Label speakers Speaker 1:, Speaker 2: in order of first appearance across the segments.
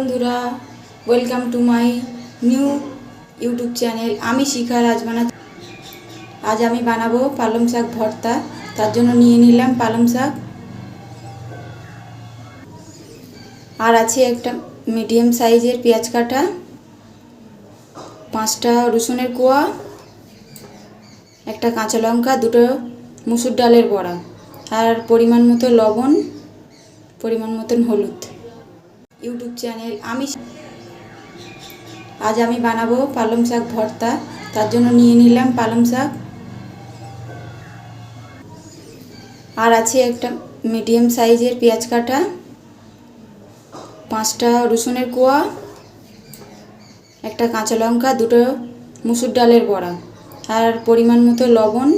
Speaker 1: বন্ধুরা welcome to my new YouTube channel আমি শিখা রাজমানা আজ আমি বানাবো পালং শাক ভর্তা। তার জন্য নিয়ে নিলাম পালং শাক। আর আছে একটা মিডিয়াম সাইজের পেঁয়াজ কাটা, পাঁচটা রসুনের কোয়া, একটা কাঁচা লঙ্কা, দুটো মুসুর ডালের বড়া। আর পরিমাণ মতো লবণ, পরিমাণ মতন হলুদ। ইউটিউব চ্যানেল আমি আজ আমি বানাবো পালং শাক ভর্তা। তার জন্য নিয়ে নিলাম পালং শাক। আর আছে একটা মিডিয়াম সাইজের পেঁয়াজ কাটা, পাঁচটা রসুনের কোয়া, একটা কাঁচা লঙ্কা, দুটো মুসুর ডালের বড়া। আর পরিমাণ মতো লবণ,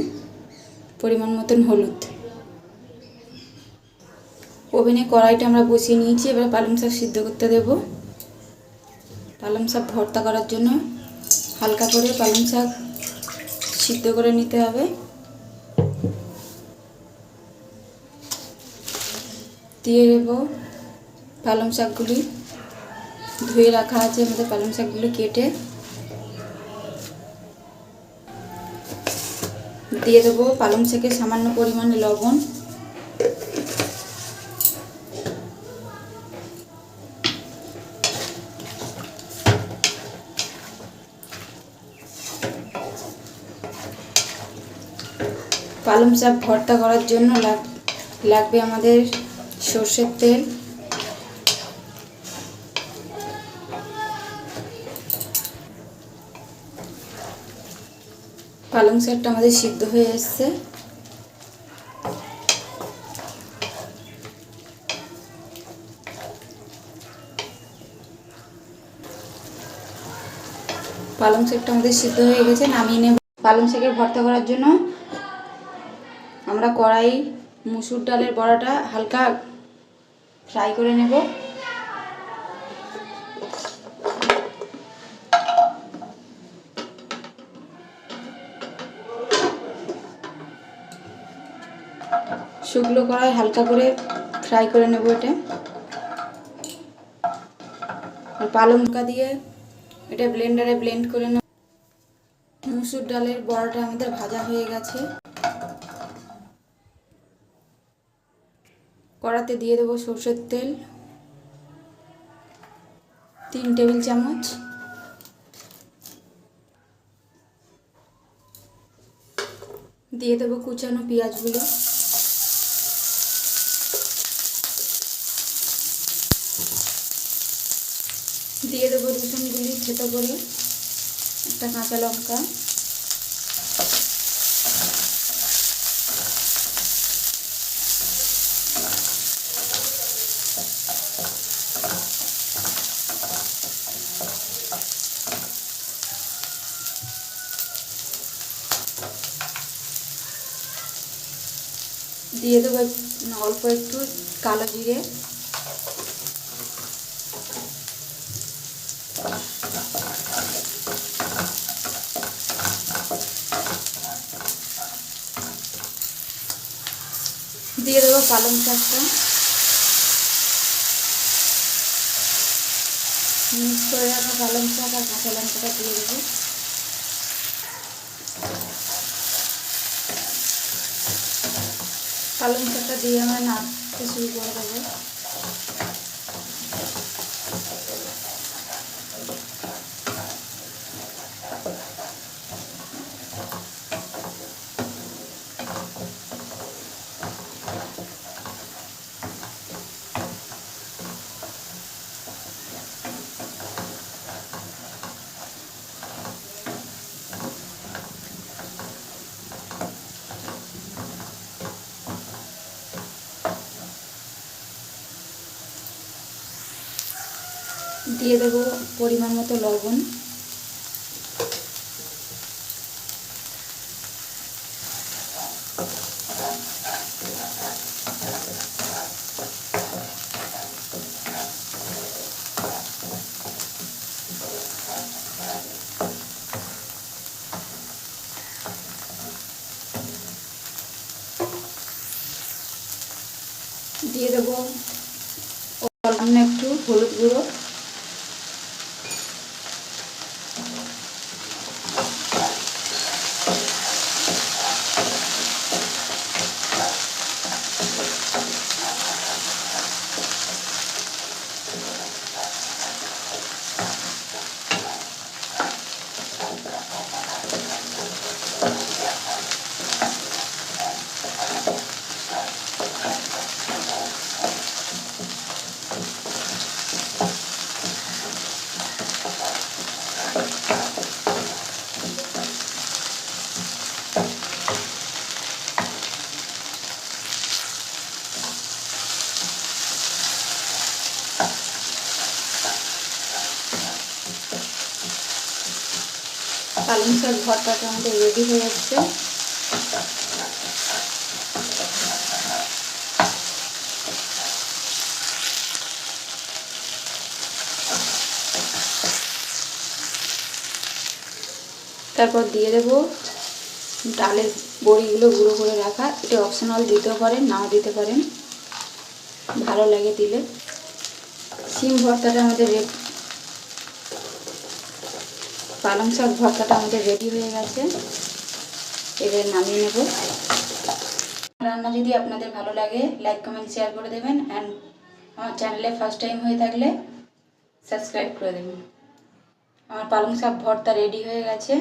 Speaker 1: পরিমাণ মতন হলুদ। ওভেনে কড়াইটা আমরা বসিয়ে নিয়েছি, এবার পালং শাক সিদ্ধ করতে দেব। পালং শাক ভর্তা করার জন্য হালকা করে পালং শাক সিদ্ধ করে নিতে হবে। দিয়ে দেব পালং শাকগুলি। ধুয়ে রাখা আছে আমাদের পালং শাকগুলো কেটে। দিয়ে দেবো পালং শাকে সামান্য পরিমাণে লবণ। পালং শাক ভর্তা করার জন্য লাগ- লাগবে আমাদের সর্ষের তেল। পালং শাকটা আমাদের সিদ্ধ হয়ে এসছে। পালং শাকটা আমাদের সিদ্ধ হয়ে গেছে, নামিয়ে নেব। পালং শাকের ভর্তা করার জন্য আমরা কড়াই, মুসুর ডালের বড়াটা হালকা ফ্রাই করে নেব। শুকনো কড়াই হালকা করে ফ্রাই করে নেব এটা। আর দিয়ে এটা ব্লেন্ডারে ব্লেন্ড করে নেব। মুসুর ডালের বড়াটা আমাদের ভাজা হয়ে গেছে। কড়াতে দিয়ে দেবো সর্ষের তেল। তিন টেবিল চামচ। দিয়ে দেবো কুচানো পেঁয়াজগুলো। দিয়ে দেবো রসুনগুলি, থেতো করে একটা কাঁচা লঙ্কা। দিয়ে দেবো অল্প একটু কালো জিরে। দিয়ে দেবো পালং শাকটা মিক্স করে পালং শাক আর কাঁচা লঙ্কাটা দিয়ে দেবো। পালং শাকটা দিয়ে আমরা নাড়তে শুরু করে দেবো। দিয়ে দেবো পরিমাণ মতো লবণ। দিয়ে দেবো সামান্য একটু হলুদ গুঁড়ো পালং শাক ভর্তাটা আমাদের রেডি হয়ে যাচ্ছে তারপর দিয়ে দেবো ডালের বড়িগুলো গুঁড়ো করে রাখা। এটা অপশনাল দিতেও পারেন, নাও দিতে পারেন। ভালো লাগে দিলে। সিম ভর্তাটা আমাদের পালং শাক ভর্তাটা আমাদের রেডি হয়ে গেছে। এবার নামিয়ে নেব। রান্না যদি আপনাদের ভালো লাগে লাইক কমেন্ট শেয়ার করে দেবেন অ্যান্ড আমার চ্যানেলে ফার্স্ট টাইম হয়ে থাকলে সাবস্ক্রাইব করে দেবেন। আমার পালং শাক ভর্তা রেডি হয়ে গেছে।